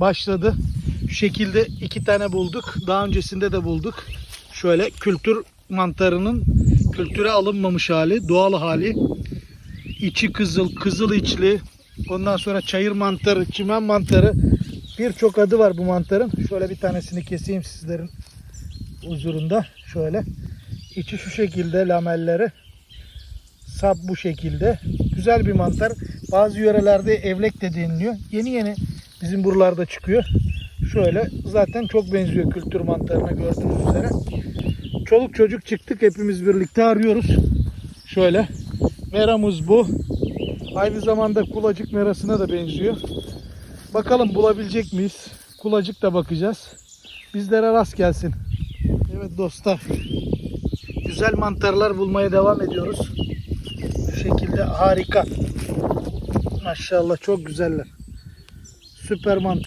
başladı. Şu şekilde iki tane bulduk. Daha öncesinde de bulduk. Şöyle kültür mantarının kültüre alınmamış hali, doğal hali. İçi kızıl, kızıl içli. Ondan sonra çayır mantarı, çimen mantarı. Birçok adı var bu mantarın. Şöyle bir tanesini keseyim sizlerin huzurunda. Şöyle. İçi şu şekilde lamelleri. Sap bu şekilde. Güzel bir mantar. Bazı yörelerde evlek de deniliyor. Yeni yeni bizim buralarda çıkıyor. Şöyle zaten çok benziyor kültür mantarına gördüğünüz üzere. Çoluk çocuk çıktık hepimiz birlikte arıyoruz. Şöyle. Meramız bu. Aynı zamanda kulacık merasına da benziyor. Bakalım bulabilecek miyiz? Kulacık da bakacağız. Bizlere rast gelsin. Evet dostlar. Güzel mantarlar bulmaya devam ediyoruz. Bu şekilde harika. Maşallah çok güzeller. Süper mantar.